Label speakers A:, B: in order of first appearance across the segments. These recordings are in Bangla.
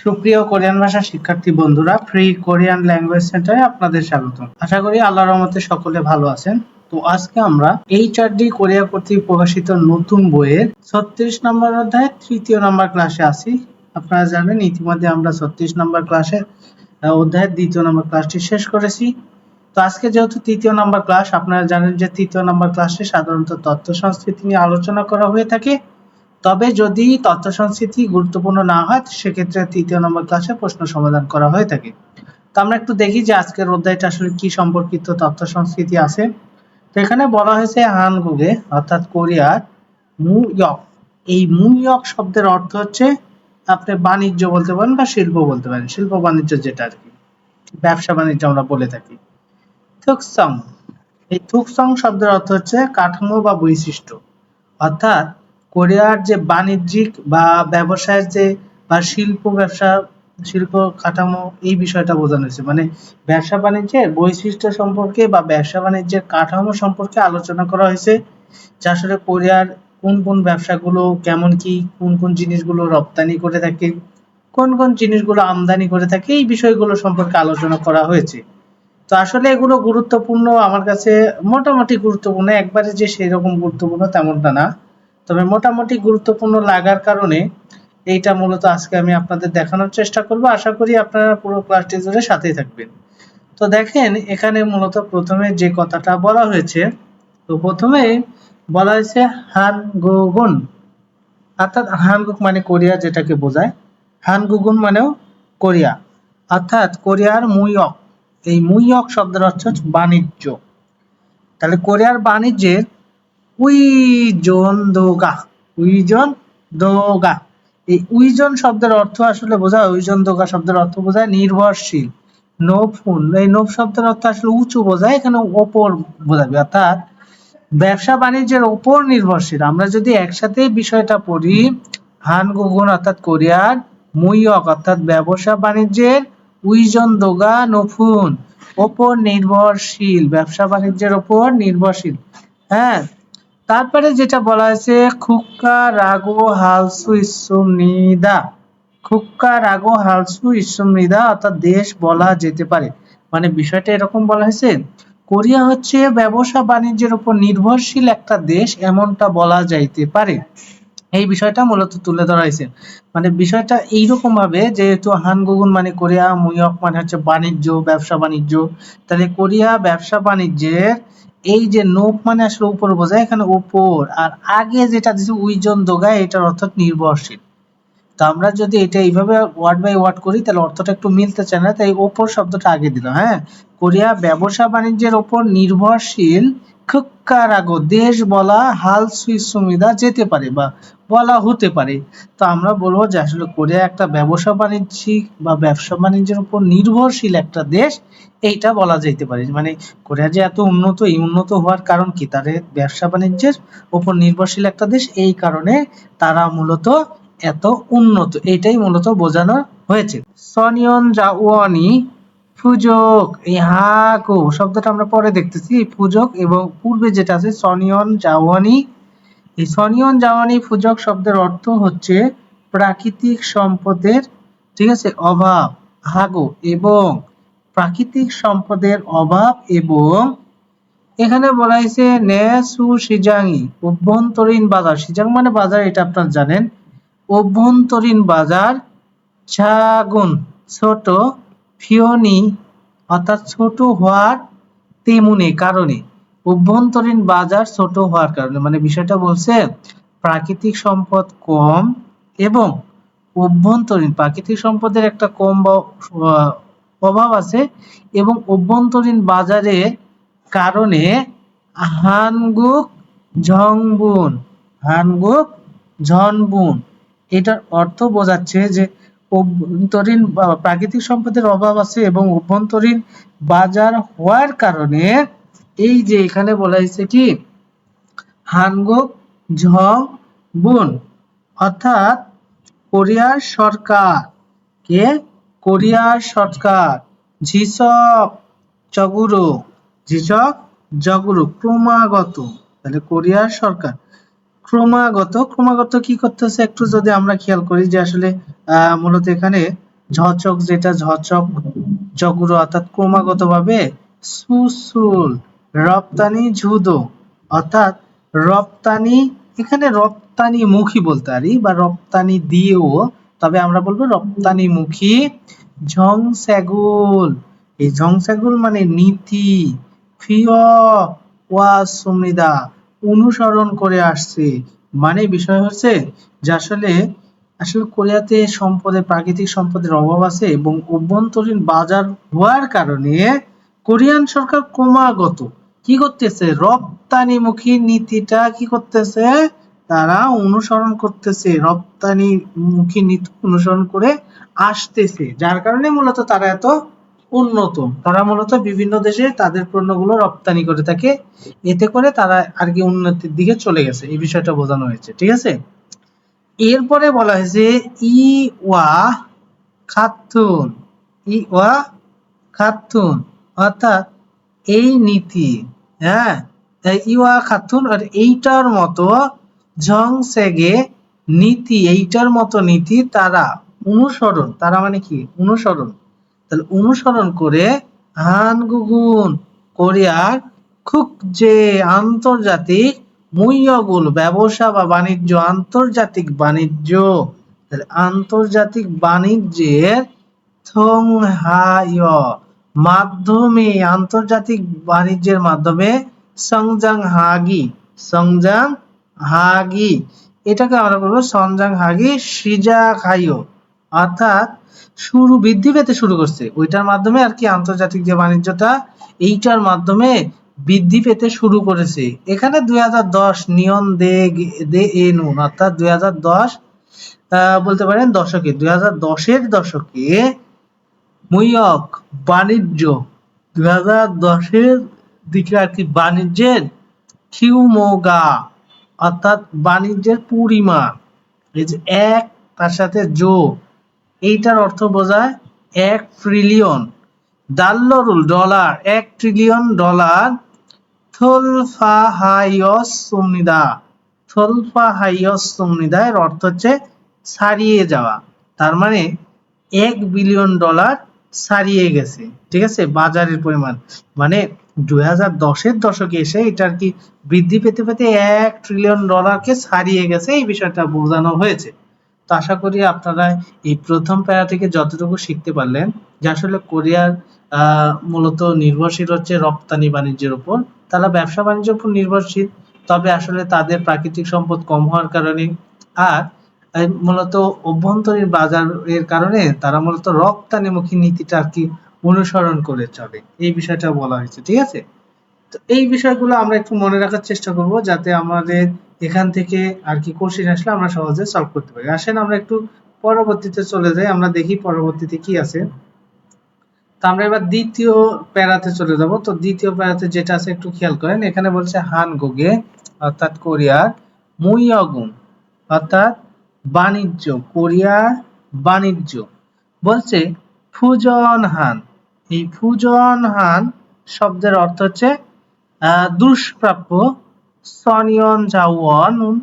A: সুপ্রিয় কোরিয়ান ভাষা শিক্ষার্থী বন্ধুরা ফ্রি কোরিয়ান ল্যাঙ্গুয়েজ সেন্টারে আপনাদের স্বাগত আশা করি আল্লাহর রহমতে সকলে ভালো আছেন। তো আজকে আমরা এইচআরডি কোরিয়া কর্তৃক প্রকাশিত নতুন বইয়ের ছত্রিশ নম্বর অধ্যায় তৃতীয় নম্বর ক্লাসে আছি। আপনারা জানেন, ইতিমধ্যে আমরা ছত্রিশ নম্বর ক্লাসে অধ্যায়ের দ্বিতীয় নম্বর ক্লাসটি শেষ করেছি। তো আজকে যেহেতু তৃতীয় নম্বর ক্লাস, আপনারা জানেন যে তৃতীয় নম্বর ক্লাসে সাধারণত তথ্য সংস্কৃতি নিয়ে আলোচনা করা হয়ে থাকে। তবে যদি তথ্য সংস্কৃতি গুরুত্বপূর্ণ না হয় সেক্ষেত্রে তৃতীয় নম্বর ক্লাসে প্রশ্ন সমাধান করা হয়ে থাকে। তো আমরা একটু দেখি যে আজকের অধ্যায়টা আসলে কি সম্পর্কিত তথ্য সংস্কৃতি আছে। তো এখানে বলা হয়েছে হানগুগে, অর্থাৎ কোরিয়ার মু ইয়ক এই মু ইয়ক শব্দের অর্থ হচ্ছে আপনি বাণিজ্য বলতে পারেন বা শিল্প বলতে পারেন। শিল্প বাণিজ্য যেটা আর কি। ব্যবসা বাণিজ্য আমরা বলে থাকি। থুকসং। এই থুকসং শব্দের অর্থ হচ্ছে কাঠামো বা বৈশিষ্ট্য। অর্থাৎ কোরিয়ার যে বাণিজ্যিক বা ব্যবসায়ের যে বা শিল্প ব্যবসা, শিল্প কাঠামো, এই বিষয়টা বোঝানো হয়েছে। মানে ব্যবসা বাণিজ্যের বৈশিষ্ট্য সম্পর্কে বা ব্যবসা বাণিজ্যের কাঠামো সম্পর্কে আলোচনা করা হয়েছে যা আসলে কোরিয়ার কোন কোন ব্যবসাগুলো কেমন কি, কোন কোন জিনিসগুলো রপ্তানি করে থাকে, কোন কোন জিনিসগুলো আমদানি করে থাকে, এই বিষয়গুলো সম্পর্কে আলোচনা করা হয়েছে। তো আসলে এগুলো গুরুত্বপূর্ণ, আমার কাছে মোটামুটি গুরুত্বপূর্ণ, একবারে যে সেই রকম গুরুত্বপূর্ণ তেমনটা না। তবে মোটামুটি গুরুত্বপূর্ণ লাগার কারণে এইটা মূলত আজকে আমি আপনাদের দেখানোর চেষ্টা করব। আশা করি আপনারা পুরো ক্লাসটি জুড়ে সাথেই থাকবেন। তো দেখেন, এখানে মূলত প্রথমে যে কথাটা বলা হয়েছে, তো প্রথমে বলা হয়েছে হানগুগুন। অর্থাৎ হানগুক মানে কোরিয়া যেটাকে বোঝায়। হানগুগুন মানেও কোরিয়া। অর্থাৎ কোরিয়ার মুইয়ক। এই মুইয়ক শব্দের অর্থ বাণিজ্য। তাহলে কোরিয়ার বাণিজ্যের উইজন দোগা উইজন দোগা এই উইজন শব্দের অর্থ আসলে বোঝায় উইজন দোগা শব্দের অর্থ বোঝায় নির্ভরশীল, নোফুন। এই নোফ শব্দের অর্থ আসলে উঁচু বোঝায়, এখানে ওপর বোঝাবে, অর্থাৎ ব্যবসা বাণিজ্যের ওপর নির্ভরশীল। আমরা যদি একসাথে বিষয়টা পড়ি হান গুগুন অর্থাৎ কোরিয়ার মুইয়ক, অর্থাৎ ব্যবসা বাণিজ্যের উইজন দোগা নফুন, ওপর নির্ভরশীল, ব্যবসা বাণিজ্যের ওপর নির্ভরশীল। হ্যাঁ তারপরে যেটা বলা হয়েছে, খুক্কা রাগো হালসু ইসুমনিদা। খুক্কা রাগো হালসু ইসুমনিদা, অর্থাৎ দেশ বলা যেতে পারে। মানে বিষয়টা এরকম বলা হয়েছে, কোরিয়া হচ্ছে ব্যবসা বাণিজ্যের উপর নির্ভরশীল একটা দেশ, এমনটা বলা যাইতে পারে। এই বিষয়টা মূলত তুলে ধরা হয়েছে। মানে বিষয়টা এইরকম ভাবে, যেহেতু হানগুগুন মানে কোরিয়া, মুইয়ক মানে হচ্ছে বাণিজ্য, ব্যবসা বাণিজ্য, তাহলে কোরিয়া ব্যবসা বাণিজ্যের এই যে নোপ মানে আসলে উপর বোঝায়, এখানে উপর। আর আগে যেটা দিচ্ছে উইজন দোগা এটার অর্থ নির্ভরশীল। তো আমরা যদি এটা এইভাবে ওয়ার্ড বাই ওয়ার্ড করি, তাহলে অর্থটা একটু মিলতে চায় না, তাই ওপর শব্দটা আগে দিলাম হ্যাঁ? কোরিয়া ব্যবসা বাণিজ্যের ওপর নির্ভরশীল খুক্কারাগো দেশ বলা হাল সুমিদা যেতে পারে, বা বলা হতে পারে। তো আমরা বলব যে আসলে কোরিয়া একটা ব্যবসা বাণিজ্যিক বা ব্যবসা বাণিজ্যের উপর নির্ভরশীল একটা দেশ, এইটা বলা যাইতে পারে। মানে কোরিয়া যে এত উন্নত, এই উন্নত হওয়ার কারণ কি? তাদের ব্যবসা বাণিজ্যের উপর নির্ভরশীল একটা দেশ, এই কারণে তারা মূলত এত উন্নত। এটাই মূলত বোঝানো হয়েছে। সনিয়ন জাওয়ানি ফুজক এই শব্দটা আমরা পরে দেখতেছি। ফুজক এবং পূর্বে যেটা আছে, সনিয়ন জাওয়ানি এই সনিয়ন জাওয়ানি ফুজক শব্দের অর্থ হচ্ছে প্রাকৃতিক সম্পদের, ঠিক আছে, অভাব হাগো এবং প্রাকৃতিক সম্পদের অভাব এবং এখানে বলা হয়েছে নেসু সিজাঙ্গি অভ্যন্তরীণ বাজার। সিজাং মানে বাজার, এটা আপনারা জানেন। অভ্যন্তরীণ বাজার ছাগুন ছোট ফিওনি অর্থাৎ ছোট হওয়ার তেমনি, কারণে। অভ্যন্তরীণ বাজার ছোট হওয়ার কারণে মানে বিষয়টা বলছে প্রাকৃতিক সম্পদ কম এবং অভ্যন্তরীণ, প্রাকৃতিক সম্পদের একটা কম অভাব আছে এবং অভ্যন্তরীণ বাজারের কারণে হানগুক ঝংবুন হানগুক ঝনবুন। এটার অর্থ বোঝাচ্ছে যে অভ্যন্তরীণ প্রাকৃতিক সম্পদের অভাব আছে এবং অভ্যন্তরীণ বাজার হওয়ার কারণে এই যে এখানে বলা হয়েছে কি? হানগোক ঝং বুন, অর্থাৎ কোরিয়ার সরকার। কে? কোরিয়ার সরকার। ঝিসক চগুরো ঝিসক জগুরু, ক্রমাগত। তাহলে কোরিয়ার সরকার। ক্রমাগত ক্রমাগত কি করতেছে? একটু যদি আমরা খেয়াল করি যে আসলে মূলত এখানে ঝচক যেটা, ঝচক জগুরু, অর্থাৎ ক্রমাগতভাবে সুসুল। রপ্তানি ঝুদো, অর্থাৎ রপ্তানি, এখানে রপ্তানি মুখী বলতে পারি বা রপ্তানি দিয়েও, তবে আমরা বলব রপ্তানি মুখী ঝং স্যাগুল এই ঝং স্যাগুল মানে নীতি, ফিয় সুমিদা, অনুসরণ করে আসছে। মানে বিষয় হচ্ছে যে আসলে আসলে কোরিয়াতে সম্পদের প্রাকৃতিক সম্পদের অভাব আছে এবং অভ্যন্তরীণ বাজার হওয়ার কারণে কোরিয়ান সরকার ক্রমাগত কি করতেছে? রপ্তানিমুখী নীতিটা কি করতেছে? তারা অনুসরণ করতেছে রপ্তানি মুখী নীতি অনুসরণ করে আসতেছে, যার কারণে মূলত তারা এত উন্নত। তারা মূলত বিভিন্ন দেশে তাদের পণ্যগুলো রপ্তানি করে থাকে। এতে করে তারা আর কি উন্নতির দিকে চলে গেছে, এই বিষয়টা বোঝানো হয়েছে, ঠিক আছে? এরপরে বলা হয়েছে ই ওয়া খাতুন ই ওয়া খাতুন, অর্থাৎ এই নীতি হ্যাঁ? ইওয়া খাতুন, আর এইটার মতো ঝং সেগে নীতি, এইটার মতো নীতি তারা অনুসরণ, তারা মানে কি? অনুসরণ। তাহলে অনুসরণ করে হান গুগুন কোরিয়ার খুব যে আন্তর্জাতিক মুইয়গুল ব্যবসা বা বাণিজ্য, আন্তর্জাতিক বাণিজ্য আন্তর্জাতিক বাণিজ্যের থং থংহায় মাধ্যমে, আন্তর্জাতিক বাণিজ্যের মাধ্যমে সংজাং হাগি সংজাং হাগি। এটাকে আমরা বলব সংজাং হাগি সিজা খাইও অর্থাৎ শুরু, বৃদ্ধি পেতে শুরু করছে। ওইটার মাধ্যমে আর কি আন্তর্জাতিক যে বাণিজ্যটা, এইটার মাধ্যমে বৃদ্ধি পেতে শুরু করেছে। এখানে দুই দশ নিয়ন দে দে, এ অর্থাৎ দুই বলতে পারেন দশকে, দুই হাজার দশের দশকে মুইয়ক বাণিজ্য। দুই হাজার দশের দিকে আর কি বাণিজ্যের কিউমোগা অর্থাৎ বাণিজ্যের পরিমাণ। এই যে এক, তার সাথে জো এইটার অর্থ বোঝায় এক ট্রিলিয়ন ডাল্লরুল ডলার, এক ট্রিলিয়ন ডলার। থলফা হাইয়স সুমনিদা থলফা হাইয়স সুমনিদা এর অর্থ হচ্ছে ছাড়িয়ে যাওয়া। তার মানে এক বিলিয়ন ডলার ছাড়িয়ে গেছে, ঠিক আছে? বাজারের পরিমাণ। মানে দুই হাজার দশের দশকে এসে এটা আর কি বৃদ্ধি পেতে পেতে এক ট্রিলিয়ন ডলারকে ছাড়িয়ে গেছে এই বিষয়টা বোঝানো হয়েছে। তো আশা করি আপনারা এই প্রথম প্যারা থেকে যতটুকু শিখতে পারলেন যে আসলে কোরিয়ার মূলত নির্ভরশীল হচ্ছে রপ্তানি বাণিজ্যের উপর। তারা ব্যবসা বাণিজ্যের উপর নির্ভরশীল, তবে আসলে তাদের প্রাকৃতিক সম্পদ কম হওয়ার কারণে। আর মূলত অভ্যন্তরীণ বাজারের কারণে তারা মূলত রপ্তানিমুখী নীতিটা আর কি অনুসরণ করে চলে। এই বিষয়টা বলা হয়েছে, ঠিক আছে? তো এই বিষয়গুলো আমরা একটু মনে রাখার চেষ্টা করব যাতে আমাদের এখান থেকে আর কি কোশ্চেন আসলে আমরা সহজে সলভ করতে পারি। আসেন, আমরা একটু পরবর্তীতে চলে যাই, আমরা দেখি পরবর্তীতে কি আছে। তো আমরা এবার দ্বিতীয় প্যারাতে চলে যাব। তো দ্বিতীয় প্যারাতে যেটা আছে একটু খেয়াল করেন, এখানে বলছে হান গোগে অর্থাৎ কোরিয়ার মুইয়গুন অর্থাৎ বাণিজ্য কোরিয়ার বাণিজ্য। বলছে ফুজন হান। এই ফুজন হান শব্দের অর্থ হচ্ছে দুষ্প্রাপ্য সনিয়ন জাওয়ন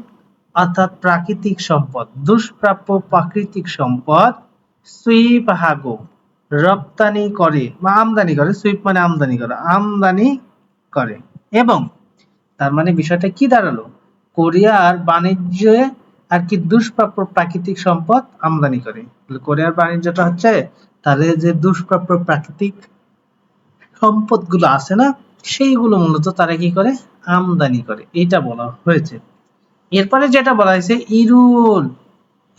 A: অর্থাৎ প্রাকৃতিক সম্পদ। দুষ্প্রাপ্য প্রাকৃতিক সম্পদ, সুইপ হাগো, রপ্তানি করে, বা আমদানি করে। সুইপ মানে আমদানি করে আমদানি করে। এবং তার মানে বিষয়টা কি দাঁড়াল? কোরিয়ার বাণিজ্যে আর কি দুষ্প্রাপ্য প্রাকৃতিক সম্পদ আমদানি করে। কোরিয়ার বাণিজ্যটা হচ্ছে তাদের যে দুষ্প্রাপ্য প্রাকৃতিক সম্পদগুলো আছে না, সেইগুলো মূলত তারা কি করে? আমদানি করে। এটা বলা হয়েছে। এরপরে যেটা বলা হয়েছে, ইরুল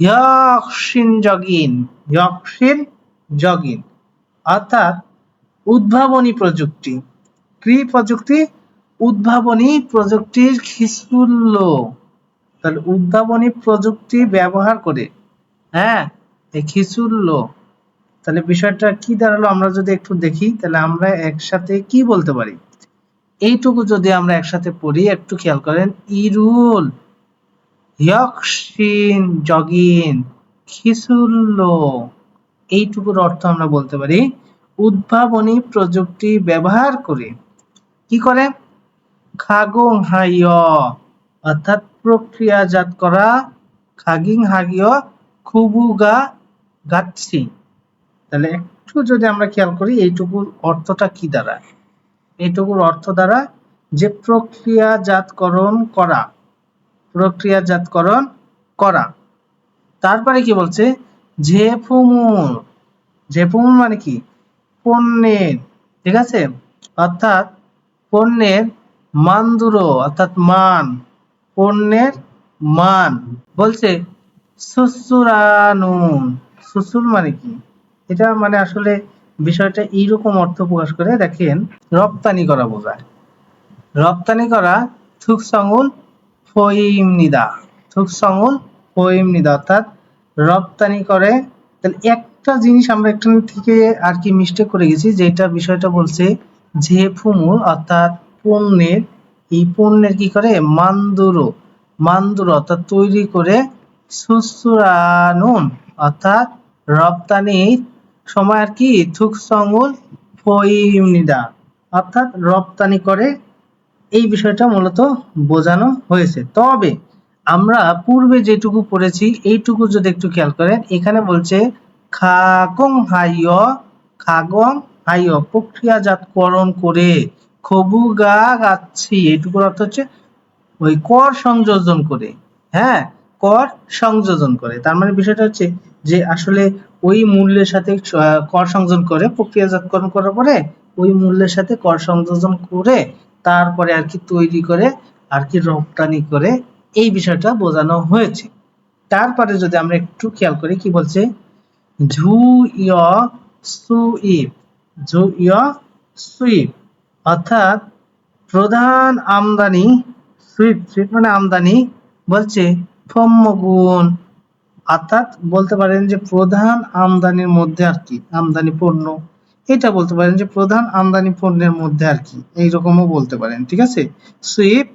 A: ইয়কশিন জগিন ইয়কশিন জগিন অর্থাৎ উদ্ভাবনী প্রযুক্তি। কি প্রযুক্তি? উদ্ভাবনী প্রযুক্তির খিসুল্য তাহলে উদ্ভাবনী প্রযুক্তি ব্যবহার করে হ্যাঁ এই খিসুল্য তাহলে বিষয়টা কি দাঁড়াল আমরা যদি একটু দেখি, তাহলে আমরা একসাথে কি বলতে পারি? এইটুকু যদি আমরা একসাথে পড়ি, একটু খেয়াল করেন, ইরুল, ইয়কশিন, জগিন খিসুল্ল এইটুকুর অর্থ আমরা বলতে পারি, উদ্ভাবনী প্রযুক্তি ব্যবহার করে। কি করে? খাগং হাইয়, অর্থাৎ প্রক্রিয়াজাত করা, খাগিং হাগিয় খুবুগা গাচ্ছি। তাহলে একটু যদি আমরা খেয়াল করি, এইটুকুর অর্থটা কি দ্বারা? এইটুকুর অর্থ দ্বারা যে প্রক্রিয়াজাতকরণ করা প্রক্রিয়াজাতকরণ করা। তারপরে কি বলছে? ঝেফুমুল ঝেফুমুল মানে কি? পণ্যের। ঠিক আছে? অর্থাৎ পণ্যের মানদুরো, অর্থাৎ মান। পণ্যের মান। বলছে সুসুরানুন সুসুর মানে কি? এটা মানে আসলে বিষয়টা এইরকম অর্থ প্রকাশ করে, দেখেন, রপ্তানি করা বোঝায়। রপ্তানি করা থুকসঙ্গুল ফইমনিদা থুকসঙ্গুল ফইমনিদা অর্থাৎ রপ্তানি করে। তাহলে একটা জিনিস আমরা একটু থেকে আর কি মিস্টেক করে গেছি, যেটা বিষয়টা বলছে যে ফুমুল অর্থাৎ পণ্যের এই পণ্যের কি করে? মান্দুরো। মান্দুরো অর্থাৎ তৈরি করে সুসুরানুন, অর্থাৎ রপ্তানির সময় আর কি? থুকসঙ্গুল ফইমনিদা অর্থাৎ রপ্তানি করে। এই বিষয়টা মূলত বোঝানো হয়েছে। তবে আমরা পূর্বে যেটুকু পড়েছি, এইটুকু যদি একটু খেয়াল করেন, এখানে বলছে, খাগং হাইয় খাগং হাইয়, প্রক্রিয়াজাতকরণ করে। খবু গা গাচ্ছি, এইটুকুর অর্থ হচ্ছে ওই কর সংযোজন করে হ্যাঁ? কর সংযোজন করে। তার মানে বিষয়টা হচ্ছে যে আসলে ওই মূল্যের সাথে কর সংযোজন করে, প্রক্রিয়াজাতকরণ করার পরে ওই মূল্যের সাথে কর সংযোজন করে, তারপরে আর কি তৈরি করে, আর কি রপ্তানি করে, এই বিষয়টা বোঝানো হয়েছে। তারপরে যদি আমরা একটু খেয়াল করি, কি বলছে? ঝু ইয় সুইপ ঝু ইয় সুইপ অর্থাৎ প্রধান আমদানি সুইপ সুইপ মানে আমদানি বলছে ফম্মগুণ অর্থাৎ বলতে পারেন যে প্রধান আমদানির মধ্যে আর কি, আমদানি পণ্য। এটা বলতে পারেন যে প্রধান আমদানি পণ্যের মধ্যে আর কি, এইরকমও বলতে পারেন, ঠিক আছে? সুইপ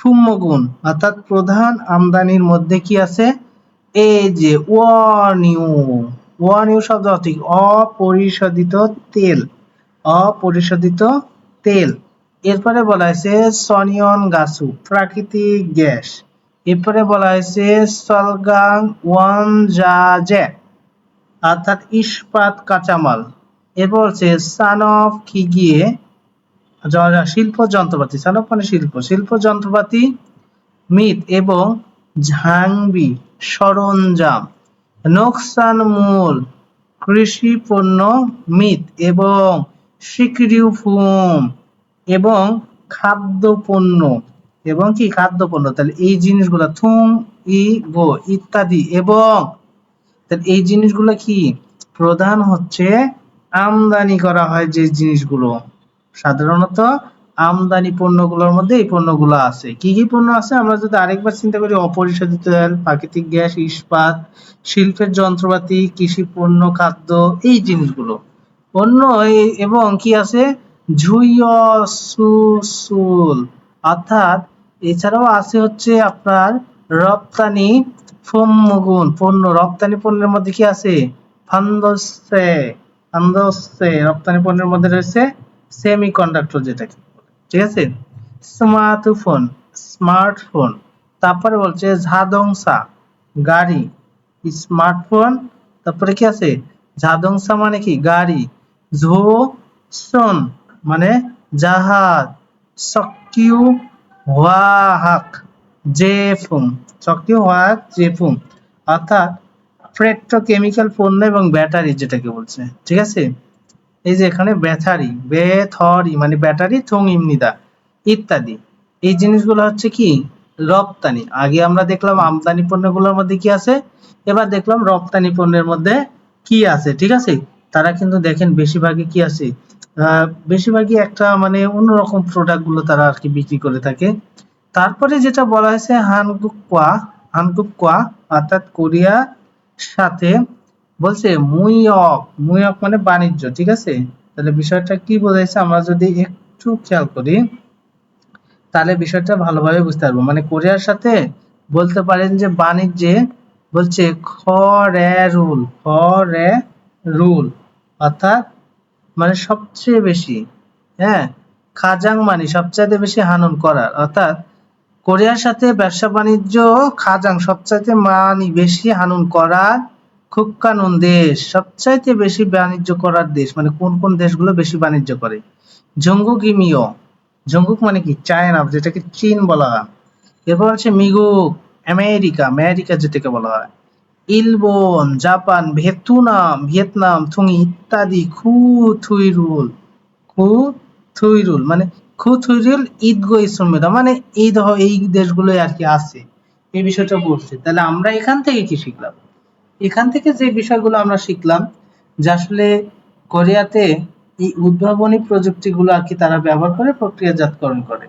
A: ফুম্মগুণ অর্থাৎ প্রধান আমদানির মধ্যে কি আছে? এই যে ওয়ানিউ ওয়ানিউ শব্দ অর্থ অপরিশোধিত তেল, অপরিশোধিত তেল। এরপরে বলা হয়েছে সনিয়ন গাছু, প্রাকৃতিক গ্যাস। এরপরে বলা হয়েছে সলগাং ওয়ান জাজে অর্থাৎ ইস্পাত কাঁচামাল। এরপর হচ্ছে সান অফ কি গিয়ে শিল্প যন্ত্রপাতি সান অফ মানে শিল্প শিল্প যন্ত্রপাতি মিত এবং ঝাংবি, সরঞ্জাম নোকসান মূল কৃষি পণ্য মিত এবং সিক্রিউ ফুম এবং খাদ্য পণ্য এবং কি? খাদ্য পণ্য তাহলে এই জিনিসগুলো থুম, ই, গো ইত্যাদি। এবং তাহলে এই জিনিসগুলো কি? প্রধান হচ্ছে আমদানি করা হয় যে জিনিসগুলো। সাধারণত আমদানি পণ্যগুলোর মধ্যে এই পণ্যগুলো আছে। কি কি পণ্য আছে? আমরা যদি আরেকবার চিন্তা করি, অপরিশোধিত তেল, প্রাকৃতিক গ্যাস, ইস্পাত, শিল্পের যন্ত্রপাতি, কৃষি পণ্য, খাদ্য, এই জিনিসগুলো। অন্য এবং কি আছে? ঝুইয়সুসুল। অর্থাৎ এছাড়াও আছে হচ্ছে আপনার রপ্তানি পণ্যগুণ, পণ্য, রপ্তানি পণ্যের মধ্যে কি আছে? ফান্দসে ফান্দসে, রপ্তানি পণ্যের মধ্যে রয়েছে সেমি কন্ডাক্টর বলে। ঠিক আছে? স্মার্টফোন স্মার্টফোন তারপরে বলছে ঝাদংসা, গাড়ি স্মার্টফোন তারপরে কি আছে? ঝাদংসা মানে কি? গাড়ি। ঝো সন মানে জাহাজ সকিউ ওয়াহাক জেফুম সকিউ ওয়াহাক জেফুম, অর্থাৎ পেট্রোকেমিক্যাল পণ্য এবং ব্যাটারি যেটাকে বলছে, ঠিক আছে? এই যে এখানে ব্যাটারি বেথরি মানে ব্যাটারি থং ইমনিদা ইত্যাদি। এই জিনিসগুলো হচ্ছে কি? রপ্তানি। আগে আমরা দেখলাম আমদানি পণ্যগুলোর মধ্যে কি আছে? এবার দেখলাম রপ্তানি পণ্যের মধ্যে কি আছে, ঠিক আছে? তারা কিন্তু দেখেন বেশিরভাগই কি আছে বেশিরভাগই একটা মানে অন্যরকম প্রোডাক্টগুলো তারা আর কি বিক্রি করে থাকে। তারপরে যেটা বলা হয়েছে হানগুকোয়া হানগুকোয়া অর্থাৎ কোরিয়া সাথে বলছে মুইয়ক মুইয়ক মানে বাণিজ্য, ঠিক আছে? তাহলে বিষয়টা কি বোঝাইছে আমরা যদি একটু খেয়াল করি, তাহলে বিষয়টা ভালোভাবে বুঝতে পারব। মানে কোরিয়ার সাথে বলতে পারেন যে বাণিজ্যে বলছে খ রে রুল খ রে রুল। অর্থাৎ মানে সবচেয়ে বেশি হ্যাঁ? খাজাং মানে সবচাইতে বেশি হানন করার। অর্থাৎ কোরিয়ার সাথে ব্যবসা বাণিজ্য খাজাং সবচাইতে মানি বেশি হানুন করার খুক্কানুন দেশ, সবচাইতে বেশি বাণিজ্য করার দেশ। মানে কোন কোন দেশগুলো বেশি বাণিজ্য করে? জঙ্গুক ইমিও জঙ্গুক মানে কি? চায়না, যেটাকে চীন বলা হয়। এরপর হচ্ছে মিগুক, আমেরিকা। আমেরিকা যেটাকে বলা হয়। ইলবন, জাপান, ভিয়েতনাম ভিয়েতনাম থুঙি ইত্যাদি খু থুইরুল খু থুইরুল মানে খু থুইরুল ঈদগো ইসমিরা মানে এই ধ এই দেশগুলোই আর কি আছে। এই বিষয়টা বলছে। তাহলে আমরা এখান থেকে কি শিখলাম? এখান থেকে যে বিষয়গুলো আমরা শিখলাম, যে আসলে কোরিয়াতে এই উদ্ভাবনী প্রযুক্তিগুলো আর কি তারা ব্যবহার করে, প্রক্রিয়াজাতকরণ করে।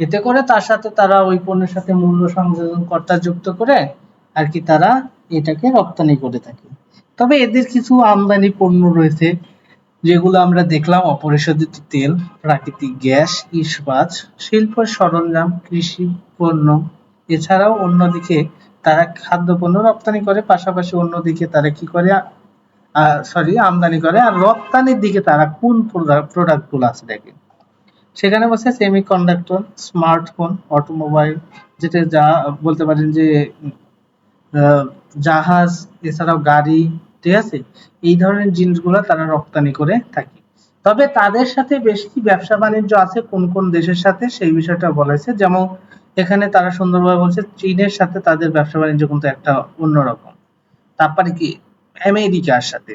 A: এতে করে তার সাথে তারা ওই পণ্যের সাথে মূল্য সংযোজন কর্তা যুক্ত করে আর কি তারা এটাকে রপ্তানি করে থাকে। তবে এদের কিছু আমদানি পণ্য রয়েছে, যেগুলো আমরা দেখলাম, অপরিশোধিত তেল, প্রাকৃতিক গ্যাস, ইস্পাত, শিল্প সরঞ্জাম, কৃষি পণ্য। এছাড়াও অন্যদিকে তারা খাদ্যপণ্য রপ্তানি করে, পাশাপাশি অন্যদিকে তারা কি করে সরি আমদানি করে। আর রপ্তানির দিকে তারা কোন প্রোডাক্টগুলো আছে দেখে সেখানে বসে সেমি কন্ডাক্টর স্মার্টফোন অটোমোবাইল যেটা যা বলতে পারেন যে জাহাজ, এছাড়াও গাড়ি, ঠিক আছে? এই ধরনের জিনিসগুলো তারা রপ্তানি করে থাকে। তবে তাদের সাথে বেশি ব্যবসা বাণিজ্য আছে কোন কোন দেশের সাথে, সেই বিষয়টা বলেছে। যেমন এখানে তারা সুন্দরভাবে বলছে, চীনের সাথে তাদের ব্যবসা বাণিজ্য কিন্তু একটা অন্যরকম তারপরে কি? আমেরিকার সাথে,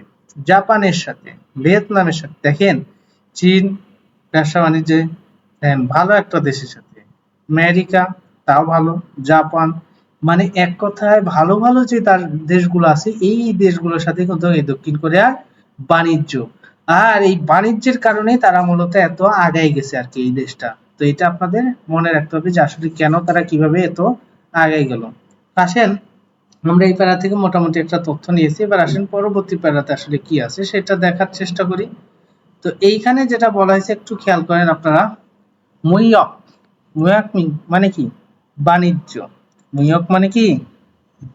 A: জাপানের সাথে, ভিয়েতনামের সাথে। দেখেন, চীন ব্যবসা বাণিজ্যে ভালো একটা দেশের সাথে। আমেরিকা, তাও ভালো। জাপান মানে এক কথায় ভালো ভালো যে তার দেশগুলো আছে, এই দেশগুলোর সাথে কিন্তু এই দক্ষিণ কোরিয়ার বাণিজ্য। আর এই বাণিজ্যের কারণে তারা মূলত এত আগায় গেছে আর কি এই দেশটা। তো এটা আপনাদের মনে রাখতে হবে যে আসলে কেন তারা কীভাবে এত আগায় গেল। আসেন, আমরা এই প্যারা থেকে মোটামুটি একটা তথ্য নিয়েছি। এবার আসেন পরবর্তী প্যারাতে আসলে কি আছে সেটা দেখার চেষ্টা করি। তো এইখানে যেটা বলা হয়েছে, একটু খেয়াল করেন আপনারা, মুইয়ক মুয়াক মানে কি? বাণিজ্য। মুইয়ক মানে কি?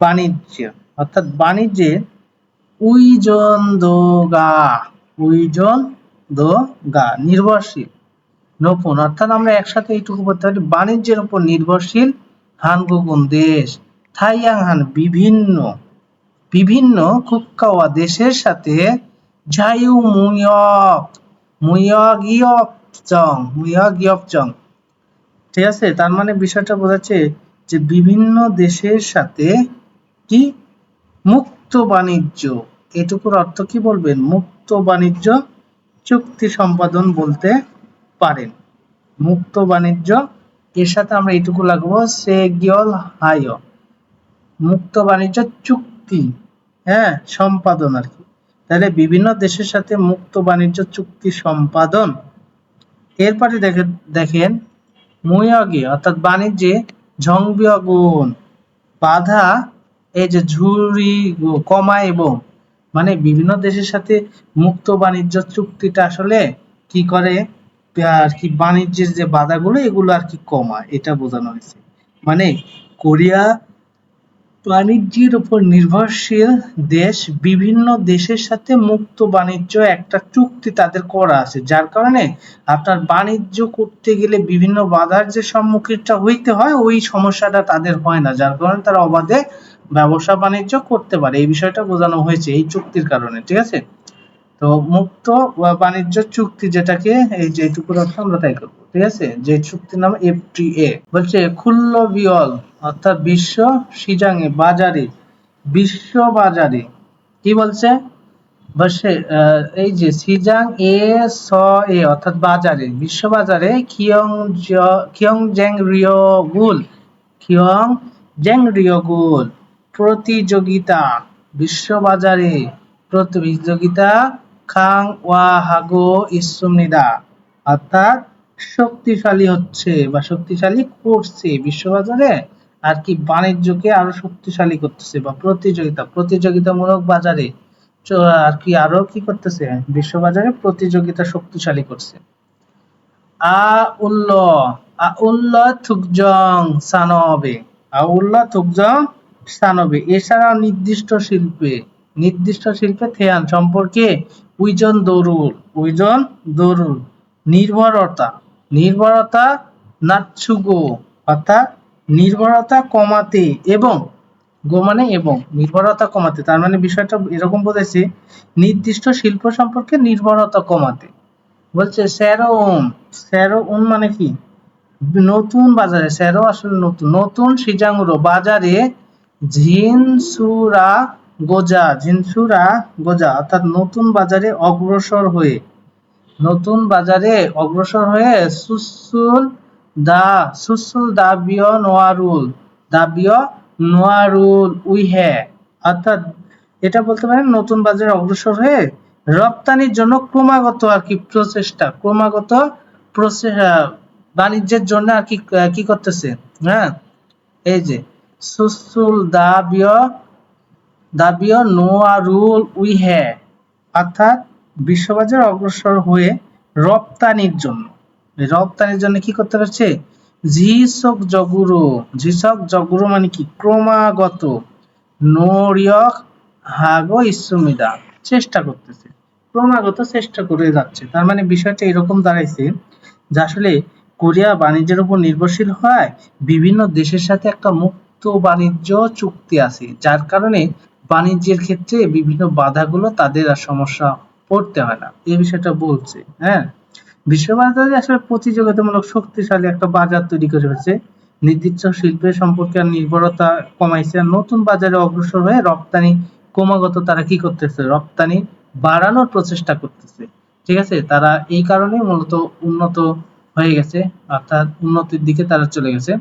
A: বাণিজ্য। অর্থাৎ বাণিজ্যের উইজন দোগা উইজন দোগা নির্ভরশীল। নপুন। অর্থাৎ আমরা একসাথে এইটুকু বলতে পারি, বাণিজ্যের উপর নির্ভরশীল হানগুগুন দেশ। থাইয়াং হান বিভিন্ন বিভিন্ন কুক্কাওয়া দেশের সাথে ঝাইউ মুয়ক মুয়ক ইয়ক চং মুয়ক ইয়ক চং। ঠিক আছে? তার মানে বিষয়টা বোঝাচ্ছে যে বিভিন্ন দেশের সাথে কি? মুক্ত বাণিজ্য। এটুকুর অর্থ কি বলবেন? মুক্ত বাণিজ্য চুক্তি সম্পাদন বলতে পারেন। মুক্ত বাণিজ্য, এর সাথে আমরা এইটুকু লাগবো সে সেগিয়ল হায়। মুক্ত বাণিজ্য চুক্তি হ্যাঁ সম্পাদন আর কি। তাহলে বিভিন্ন দেশের সাথে মুক্ত বাণিজ্য চুক্তি সম্পাদন। এরপরে দেখেন দেখেন, মুয়াগে, অর্থাৎ বাণিজ্যে ঝংবিয়গুণ বাধা, এই যে ঝুরি, কমা এবং মানে বিভিন্ন দেশের সাথে মুক্ত বাণিজ্য চুক্তিটা আসলে কি করে? আর কি বাণিজ্যের যে বাধাগুলো, এগুলো আর কি কমায়, এটা বোঝানো হয়েছে। মানে কোরিয়া বাণিজ্যের উপর নির্ভরশীল দেশ বিভিন্ন দেশের সাথে মুক্ত বাণিজ্য একটা চুক্তি তাদের করা আছে, যার কারণে আপনার বাণিজ্য করতে গেলে বিভিন্ন বাধার যে সম্মুখীনটা হইতে হয়, ওই সমস্যাটা তাদের হয় না, যার কারণে তারা অবাধে ব্যবসা বাণিজ্য করতে পারে। এই বিষয়টা বোঝানো হয়েছে এই চুক্তির কারণে, ঠিক আছে? তো মুক্ত বাণিজ্য চুক্তি যেটাকে এই যে এইটুকুর অর্থ আমরা তাই করব, ঠিক আছে? যে চুক্তির নাম এফটিএ বলছে খুল্ল বিয়ল, অর্থাৎ বিশ্ব সিজাঙে, বাজারে, বিশ্ব বাজারে। কি বলছে? বলছে এই যে সিজাং এ, স, এ, অর্থাৎ বাজারে, বিশ্ব বাজারে কিয়ং খিয়ং জ্যাং রিও গুল, খিয়ং জ্যাং রিও গুল, প্রতিযোগিতা, বিশ্ব বাজারে, প্রতিযোগিতা খাং ওয়া হাগো ইসুমনিদা অর্থাৎ শক্তিশালী হচ্ছে বা শক্তিশালী করছে বিশ্ববাজারে আর কি বাণিজ্যকে আরও শক্তিশালী করতেছে বা প্রতিযোগিতা, প্রতিযোগিতামূলক বাজারে আর কি আরও কি করতেছে? বিশ্ববাজারে প্রতিযোগিতা শক্তিশালী করছে। আ উল্ল আ উল্ল থুকজং সানবে। আ উল্ল থুকজং সানবে। এছাড়াও নির্দিষ্ট শিল্পে নির্দিষ্ট শিল্পে থেয়ান সম্পর্কে উইজন দরুল উইজন দরুল। নির্ভরতা নির্ভরতা নাচ্ছুগো অর্থাৎ নির্ভরতা কমাতে এবং, গো মানে এবং, নির্ভরতা কমাতে। তার মানে বিষয়টা এরকম বলেছে নির্দিষ্ট শিল্প সম্পর্কে নির্ভরতা কমাতে। বলছে স্যারো উন স্যারো উন মানে কি? নতুন বাজারে, স্যারো আসলে নতুন নতুন সিজাঙ্গুরো বাজারে ঝিনসুরা গোজা ঝিনসুরা গোজা, অর্থাৎ নতুন বাজারে অগ্রসর হয়ে, নতুন বাজারে অগ্রসর হয়ে সুসুল দা, সুসুল দাবিয় নোয়ারুল দাবিয় নোয়ারুল উইহে, অর্থাৎ এটা বলতে পারেন নতুন বাজারে অগ্রসর হয়ে রপ্তানির জন্য ক্রমাগত আর কি প্রচেষ্টা, ক্রমাগত বাণিজ্যের জন্য আর কি কি করতেছে হ্যাঁ? এই যে, সুসুল দাবিয় দাবিয় নোয়ারুল উইহে, অর্থাৎ বিশ্ববাজার অগ্রসর হয়ে রপ্তানির জন্য। রপ্তানির জন্য কি করতে পারছে? ঝিসক জগুরু। ঝিসক জগুরু মানে কি? ক্রমাগত নরিয়ক হাগো ইসুমিদা। চেষ্টা করতেছে। ক্রমাগত চেষ্টা করে যাচ্ছে। তার মানে বিষয়টা এরকম দাঁড়াইছে যে আসলে কোরিয়া বাণিজ্যের উপর নির্ভরশীল হয় বিভিন্ন দেশের সাথে একটা মুক্ত বাণিজ্য চুক্তি আছে, যার কারণে বাণিজ্যের ক্ষেত্রে বিভিন্ন বাধাগুলো তাদের আর সমস্যা পড়তে হয় না। এই বিষয়টা বলছে হ্যাঁ? বিশ্ববাজারে আসলে প্রতিযোগিতামূলক শক্তিশালী একটা বাজার তৈরি করে ফেলছে। নির্দিষ্ট শিল্পের সম্পর্কে নির্ভরতা কমাইছে নতুন বাজারে অগ্রসর হয়ে রপ্তানি ক্রমাগত তারা কি করতেছে? রপ্তানি বাড়ানোর প্রচেষ্টা করতেছে। ঠিক আছে? তারা এই কারণে মূলত উন্নত হয়ে গেছে, অর্থাৎ উন্নতির দিকে তারা চলে গেছে।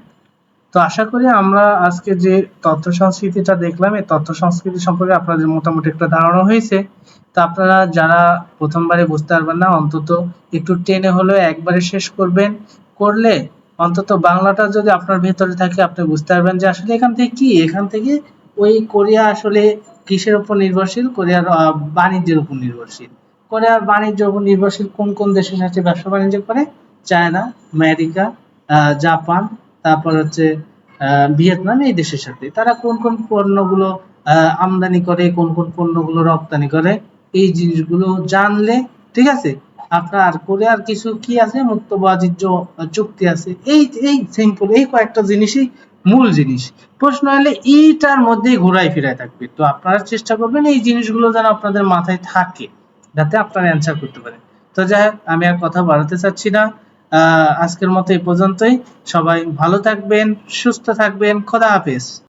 A: তো আশা করি আমরা আজকে যে তথ্য সংস্কৃতিটা দেখলাম, এই তথ্য সংস্কৃতি সম্পর্কে আপনাদের মোটামুটি একটা ধারণা হয়েছে। তো আপনারা যারা প্রথমবারে বুঝতে পারবেন না, অন্তত একটু টেনে হলেও একবারে শেষ করবেন। করলে অন্তত বাংলাটা যদি আপনার ভেতরে থাকে, আপনি বুঝতে পারবেন যে আসলে এখান থেকে কি? এখান থেকে ওই কোরিয়া আসলে কিসের উপর নির্ভরশীল? কোরিয়ার বাণিজ্যের উপর নির্ভরশীল। কোরিয়ার বাণিজ্যের উপর নির্ভরশীল কোন কোন দেশের সাথে ব্যবসা বাণিজ্য করে? চায়না, আমেরিকা জাপান তারপর হচ্ছে ভিয়েতনাম এই দেশের সাথে। তারা কোন কোন পণ্যগুলো আমদানি করে, কোন কোন পণ্যগুলো রপ্তানি করে, এই জিনিসগুলো জানলে, ঠিক আছে? আপনার করে আর কিছু কি আছে? মুক্ত বাণিজ্য চুক্তি আছে। এই এই সিম্পল এই কয়েকটা জিনিসই মূল জিনিস। প্রশ্ন হলে এইটার মধ্যেই ঘোরায় ফিরায় থাকবে। তো আপনারা চেষ্টা করবেন এই জিনিসগুলো যেন আপনাদের মাথায় থাকে, যাতে আপনারা অ্যান্সার করতে পারেন। তো যাই হোক, আমি আর কথা বাড়াতে চাচ্ছি না। আজকের মতো এই পর্যন্তই। সবাই ভালো থাকবেন সুস্থ থাকবেন খোদা হাফেজ।